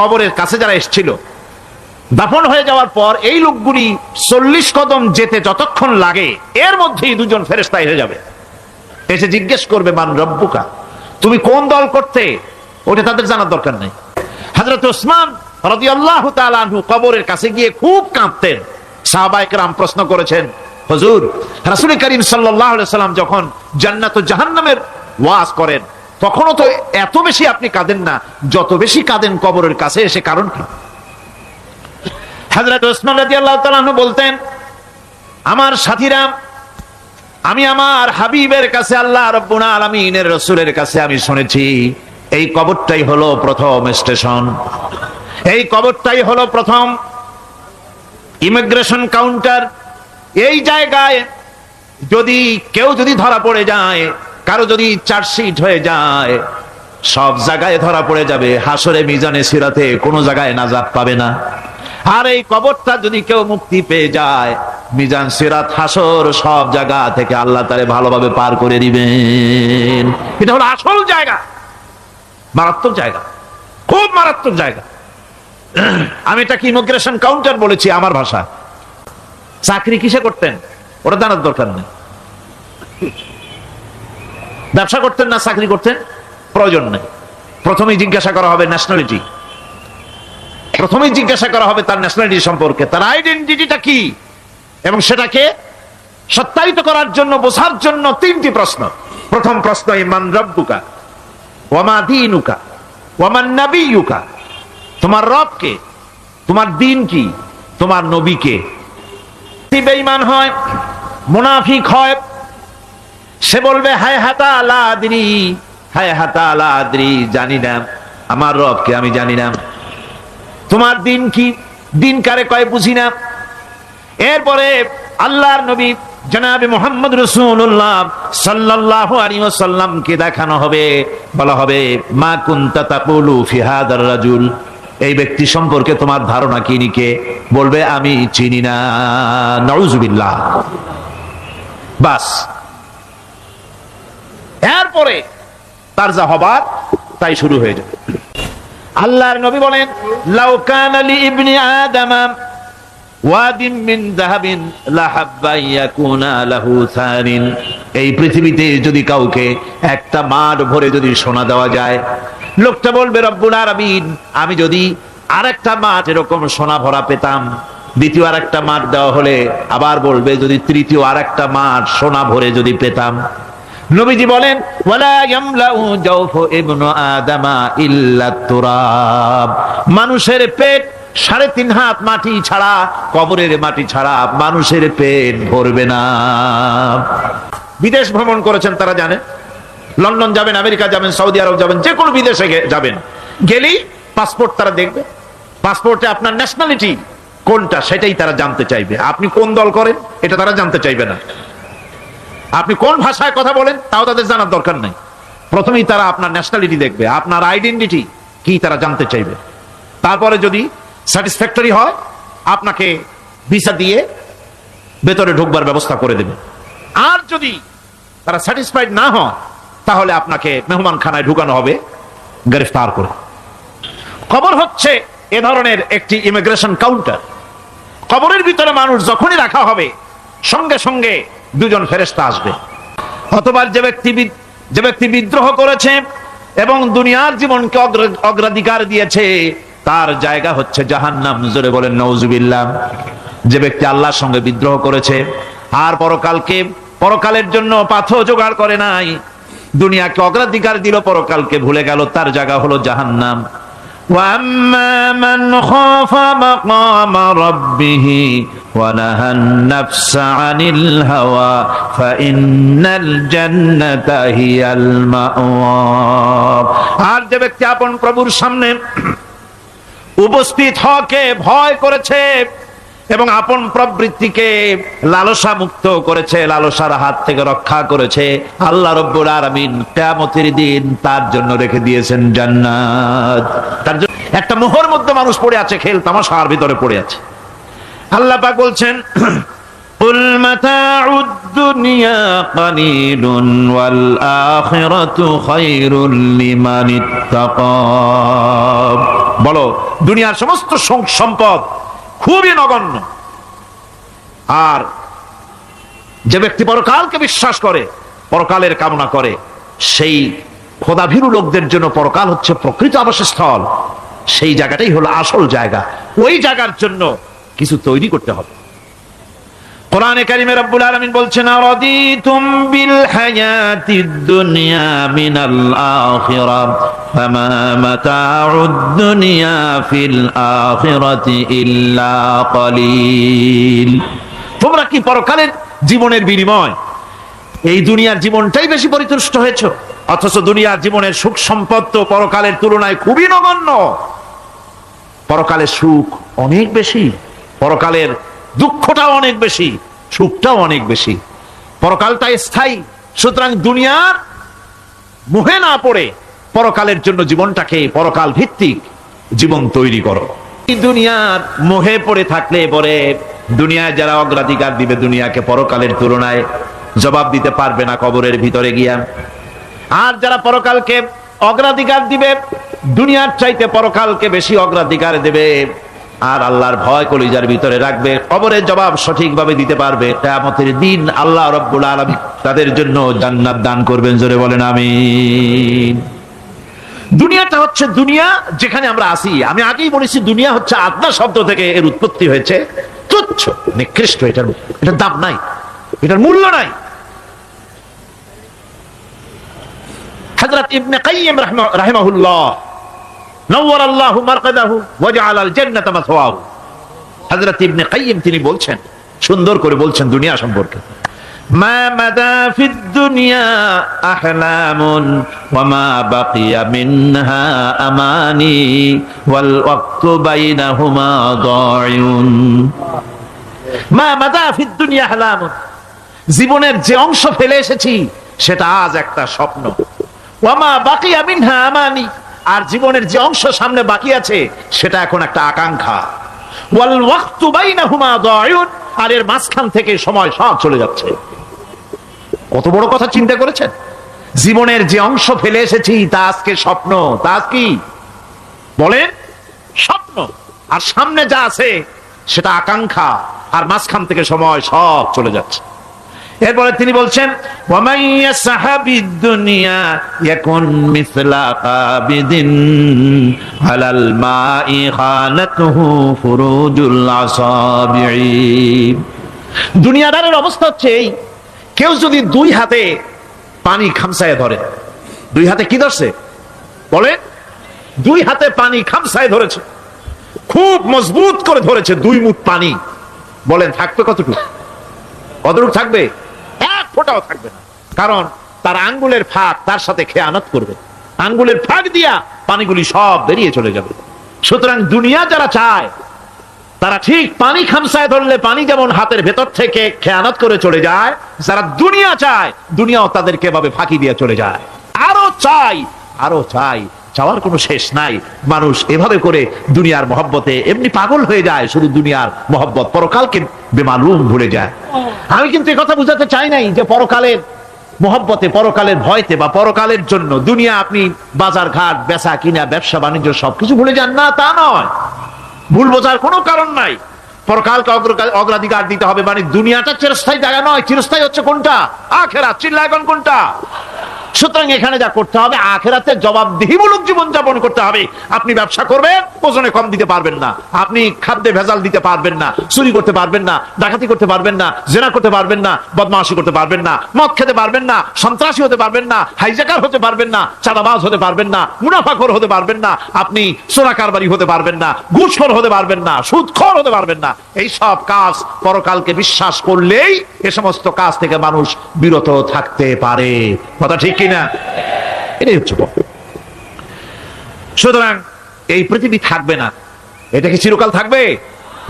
কবরের কাছে যারা এসেছিল। দাফন হয়ে যাওয়ার পর এই লোকগুলি চল্লিশ কদম যেতে যতক্ষণ লাগে, এর মধ্যেই দুজন ফেরেস্তা এসে যাবে। এসে জিজ্ঞেস করবে, মান রব্বুকা, তুমি কোন দল করতে? ওটা তাদের জানার দরকার নেই। হজরত ওসমান কবরের কাছে গিয়ে খুব কাঁদতেন। সাহবাইকরাম প্রশ্ন করেছেন, হজুর, রাসুল করিম সাল্লাম যখন জান্নাত জাহান্নামের ওয়াজ করেন তখনও তো এত বেশি আপনি কাঁদেন না, যত বেশি কাঁদেন কবরের কাছে এসে কারণ বলতেন, আমার সাথীরা, আমি আমার হাবিবের কাছে আল্লাহ রব্বুল আলমিনের রসুলের কাছে আমি শুনেছি, এই কবরটাই হলো প্রথম স্টেশন। এই কবরটাই হলো প্রথম ইমিগ্রেশন কাউন্টার। এই জায়গায় যদি কেউ যদি ধরা পড়ে যায় কারও যদি চার্জশিট হয়ে যায়, সব জায়গায় ধরা পড়ে যাবে। হাসরে মিজানে সিরাতে কোনো জায়গায় নাজাত পাবে না। আর এই কবরটা যদি কেউ মুক্তি পেয়ে যায়, মিজান, সিরাত, হাসর সব জায়গা থেকে আল্লাহ তারে ভালোভাবে পার করে দিবেন। এটা হলো আসল জায়গা। মারাত্মক জায়গা। খুব মারাত্মক জায়গা। আমি এটাকে ইমিগ্রেশন কাউন্টার বলেছি আমার ভাষা চাকরি কিসে করতেন? ওটা জানার দরকার নেই। ব্যবসা করতেন না, চাকরি করতেন? প্রয়োজন নেই। প্রথমেই জিজ্ঞাসা করা হবে ন্যাশনালিটি প্রথমেই জিজ্ঞাসা করা হবে তার ন্যাশনালিটি সম্পর্কে। তার আইডেন্টিটিটা কি? এবং সেটাকে সত্যায়িত করার জন্য, বোঝার জন্য তিনটি প্রশ্ন। প্রথম প্রশ্ন, ইমান রব্বুকা? ওয়ামা দিনুকা? ওয়ামান নাবিয়ুকা? তোমার রব কে? তোমার দিন কি? তোমার নবী কে? বেঈমান হয়, মুনাফিক হয় সে বলবে, হায় হাতা আলা আদরি, হায় হাতা আলা আদরি, জানি না। আমার রবকে আমি জানি না। তোমার দিন কি? দিন কারে কয় বুঝি না। এরপরে আল্লাহর নবী জনাবে মোহাম্মদ রসুল্লাহ সাল্লাহ সাল্লামকে দেখানো হবে। বলা হবে, মা কুন্তা ফিহাদার রাজুল। এই ব্যক্তি সম্পর্কে তোমার ধারণা কি নিকে? বলবে, আমি চিনি না। নজুবিল্লাহ বাস। এরপরে তার যা হবার তাই শুরু হয়ে যাবে। আল্লাহর নবী বলেন লাউকান আলী ইবনি আদামা ওয়াদিম মিন লাহাব্বা ইয়াকুনা লাহু সারিন। এই পৃথিবীতে যদি কাউকে একটা মাঠ ভরে যদি সোনা দেওয়া যায়, লোকটা বলবে, রব্বুল আমি যদি আরেকটা মাঠ এরকম সোনা ভরা পেতাম। দ্বিতীয় আরেকটা মাঠ দেওয়া হলে আবার বলবে, যদি তৃতীয় আরেকটা মাঠ সোনা ভরে যদি পেতাম। নবীজি বলেন মানুষের পেট সাড়ে তিন হাত মাটি ছাড়া, কবরের মাটি ছাড়া মানুষের পেট ভরবে না। বিদেশ ভ্রমণ করেছেন তারা জানে লন্ডন যাবেন, আমেরিকা যাবেন, সৌদি আরব যাবেন, যে কোনো বিদেশে যাবেন। গেলেই পাসপোর্ট তারা দেখবে। পাসপোর্টে আপনার ন্যাশনালিটি কোনটা সেটাই তারা জানতে চাইবে। আপনি কোন দল করেন, এটা তারা জানতে চাইবে না। আপনি কোন ভাষায় কথা বলেন, তাও তাদের জানার দরকার নেই। প্রথমেই তারা আপনার ন্যাশনালিটি দেখবে, আপনার আইডেন্টিটি কি তারা জানতে চাইবে। তারপরে যদি স্যাটিসফ্যাক্টরি হয়, আপনাকে ভিসা দিয়ে ভেতরে ঢুকবার ব্যবস্থা করে দেবে। আর যদি তারা স্যাটিসফাইড না হয় তাহলে আপনাকে মেহমান খানায় ঢুকানো হবে, গ্রেফতার করে। খবর হচ্ছে, এ ধরনের একটি ইমিগ্রেশন কাউন্টার কবরের ভিতরে মানুষ যখনই রাখা হবে, সঙ্গে সঙ্গে দুজন ফেরেস্তা আসবে। অথবা যে ব্যক্তি যে ব্যক্তি বিদ্রোহ করেছে এবং দুনিয়ার জীবনকে অগ্রাধিকার দিয়েছে, তার জায়গা হচ্ছে জাহান্নাম। জোরে বলেন নওজুবিল্লাহ যে ব্যক্তি আল্লাহর সঙ্গে বিদ্রোহ করেছে, আর পরকালকে, পরকালের জন্য পাথর জোগাড় করে নাই, দুনিয়াকে অগ্রাধিকার দিল, পরকালকে ভুলে গেল, তার জায়গা হলো জাহান্নাম। وأما من خاف مقام ربه ونهى النفس عن الهوى فإن الجنة هي المأوى আর যে ব্যক্তি আপন প্রভুর সামনে উপস্থিত হকে ভয় করেছে এবং আপন প্রবৃত্তিকে লালসা মুক্ত করেছে লালসার হাত থেকে রক্ষা করেছে আল্লাহ রব্বুল আলামিন কিয়ামতের দিন তার জন্য রেখে দিয়েছেন জান্নাত তার জন্য একটা মোহর মধ্যে মানুষ পড়ে আছে খেল তামাশার ভিতরে পড়ে আছে আল্লাহ পাক বলছেন قل متاع الدنيا قليل والآخرة خير لمن اتقى বলো দুনিয়ার সমস্ত সং- সম্পদ খুবই নগণ্য। আর যে ব্যক্তি পরকালকে বিশ্বাস করে, পরকালের কামনা করে, সেই খোদাভীরু লোকদের জন্য পরকাল হচ্ছে প্রকৃত আবাসস্থল। সেই জায়গাটাই হলো আসল জায়গা। ওই জায়গার জন্য কিছু তৈরি করতে হবে। কোরআনে কারিমে রব্বুল আলামিন বলছেন, আরাদিতুম বিল হায়াতিদ দুনিয়া মিনাল আখিরা, ফামা মাতাউদ দুনিয়া ফিল আখিরাতি ইল্লা কলিল। তোমরা কি পরকালের জীবনের বিনিময়, এই দুনিয়ার জীবনটাই বেশি পরিতুষ্ট হয়েছে? অথচ দুনিয়ার জীবনের সুখ সম্পদ তো পরকালের তুলনায় খুবই নগণ্য। পরকালের সুখ অনেক বেশি, পরকালের দুঃখটাও অনেক বেশি, সুখটাও অনেক বেশি। পরকালটা স্থায়ী, সুতরাং দুনিয়ার মুহে না পড়ে পরকালের জন্য জীবনটাকে পরকাল ভিত্তিক জীবন তৈরি করো। দুনিয়ার মোহে পড়ে থাকলে পরে দুনিয়ায় যারা অগ্রাধিকার দিবে দুনিয়াকে পরকালের তুলনায় জবাব দিতে পারবে না কবরের ভিতরে গিয়া। আর যারা পরকালকে অগ্রাধিকার দিবে, দুনিয়ার চাইতে পরকালকে বেশি অগ্রাধিকার দেবে আর আল্লাহর ভয় কলিজার ভিতরে রাখবে, কবরের জবাব সঠিকভাবে দিতে পারবে। কেয়ামতের দিন আল্লাহ রব্বুল আলমী তাদের জন্য জান্নাত দান করবেন, জোরে বলেন আমি দুনিয়াটা হচ্ছে দুনিয়া যেখানে আমরা আসি আমি আগেই বলেছি, দুনিয়া হচ্ছে আত্মা শব্দ থেকে এর উৎপত্তি হয়েছে। তুচ্ছ, নিকৃষ্ট, এটার এটার দাম নাই, এটার মূল্য নাই। হযরত ইবনে রাহমা- রাহিমাহুল্লাহ বলছেন, সুন্দর করে বলছেন দুনিয়া সম্পর্কে। দুনিয়া আহলামুন ওয়া বাকিয়া আমানি মা দুনিয়া জীবনের যে অংশ ফেলে এসেছি, সেটা আজ একটা স্বপ্ন। ওয়ামা বাকি মিনহা আমানি আর জীবনের যে অংশ সামনে বাকি আছে, সেটা এখন একটা আকাঙ্ক্ষা। আর এর মাঝখান থেকে সময় সব চলে যাচ্ছে। কত বড় কথা চিন্তা করেছেন? জীবনের যে অংশ ফেলে এসেছি, তা আজকে স্বপ্ন, তা কি? বলেন, স্বপ্ন। আর সামনে যা আছে, সেটা আকাঙ্ক্ষা, আর মাঝখান থেকে সময় সব চলে যাচ্ছে। এরপরে তিনি বলছেন দুনিয়াদারের অবস্থা হচ্ছে এই, কেউ যদি দুই হাতে পানি খামসায় ধরে, দুই হাতে কি ধরছে? বলে দুই হাতে পানি খামসায় ধরেছে, খুব মজবুত করে ধরেছে দুই মুঠ পানি। বলেন, থাকবে কতটুকু? কতটুকু থাকবে? ফোঁটাও থাকবে না। কারণ তার আঙ্গুলের ফাঁক তার সাথে খেয়ানত করবে। আঙ্গুলের ফাঁক দিয়া পানিগুলি সব বেরিয়ে চলে যাবে। সুতরাং দুনিয়া যারা চায়, তারা ঠিক পানি খামসায় ধরলে পানি যেমন হাতের ভেতর থেকে খেয়ানত করে চলে যায়, যারা দুনিয়া চায়, দুনিয়াও তাদেরকে এভাবে ফাঁকি দিয়ে চলে যায়। আরও চাই আরও চাই চাওয়ার কোনো শেষ নাই। মানুষ এভাবে করে দুনিয়ার মহব্বতে এমনি পাগল হয়ে যায়, শুধু দুনিয়ার মহব্বত। পরকালকে বেমালুম ভুলে যায়। আমি কিন্তু কথা বুঝাতে চাই নাই যে পরকালের মহব্বতে, পরকালের ভয়তে বা পরকালের জন্য দুনিয়া আপনি বাজার ঘাট, বেচা কিনা, ব্যবসা বাণিজ্য সবকিছু ভুলে যান। না, তা নয়। ভুল বোঝার কোনো কারণ নাই। পরকালকে অগ্রাধিকার দিতে হবে মানে দুনিয়াটা চিরস্থায়ী জায়গা নয়। চিরস্থায়ী হচ্ছে কোনটা? আখেরা চিল্লা এখন কোনটা? সুতরাং এখানে যা করতে হবে আখেরাতে জবাবদিহিমূলক জীবন যাপন করতে হবে আপনি ব্যবসা করবেন ওজনে কম দিতে পারবেন না আপনি খাদ্যে ভেজাল দিতে পারবেন না চুরি করতে পারবেন না ডাকাতি করতে পারবেন না জেনা করতে পারবেন না বদমাশি করতে পারবেন না মদ খেতে পারবেন না সন্ত্রাসী হতে পারবেন না হাইজাকার হতে পারবেন না চাঁদাবাজ হতে পারবেন না মুনাফাখোর হতে পারবেন না আপনি সোনা কারবারি হতে পারবেন না ঘুষখোর হতে পারবেন না সুদখর হতে পারবেন না এই সব কাজ পরকালকে বিশ্বাস করলেই এ সমস্ত কাজ থেকে মানুষ বিরত থাকতে পারে কথা ঠিক কিনা? এটাই হচ্ছে। সুতরাং এই পৃথিবী থাকবে না। এটা কি চিরকাল থাকবে?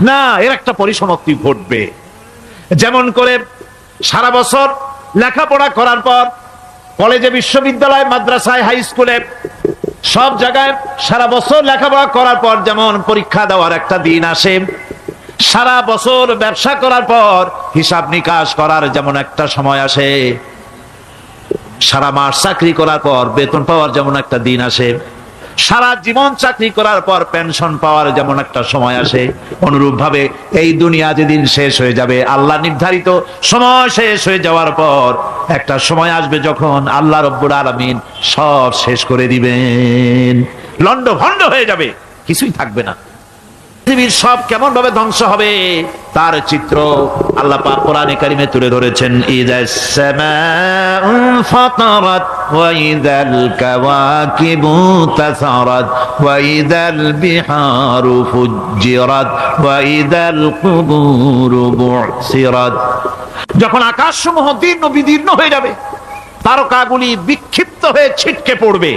না, এর একটা পরিসমাপ্তি ঘটবে। যেমন করে সারা বছর লেখাপড়া করার পর কলেজে, বিশ্ববিদ্যালয়, মাদ্রাসায়, হাই স্কুলে সব জায়গায় সারা বছর লেখাপড়া করার পর যেমন পরীক্ষা দেওয়ার একটা দিন আসে, সারা বছর ব্যবসা করার পর হিসাব নিকাশ করার যেমন একটা সময় আসে। সারা মাস চাকরি করার পর বেতন পাওয়ার যেমন একটা দিন আসে, সারা জীবন চাকরি করার পর পেনশন পাওয়ার যেমন একটা সময় আসে অনুরূপ ভাবে এই দুনিয়া যেদিন শেষ হয়ে যাবে, আল্লাহ নির্ধারিত সময় শেষ হয়ে যাওয়ার পর একটা সময় আসবে যখন আল্লাহ রব্বুর আলমিন সব শেষ করে দিবেন। লন্ড ভন্ড হয়ে যাবে, কিছুই থাকবে না। পৃথিবীর সব কেমন ভাবে ধ্বংস হবে, তার চিত্র আল্লাহ পাক কোরআনে কারিমে তুলে ধরেছেন যখন আকাশসমূহ দীর্ণ বিদীর্ণ হয়ে যাবে, তারকাগুলি বিক্ষিপ্ত হয়ে ছিটকে পড়বে।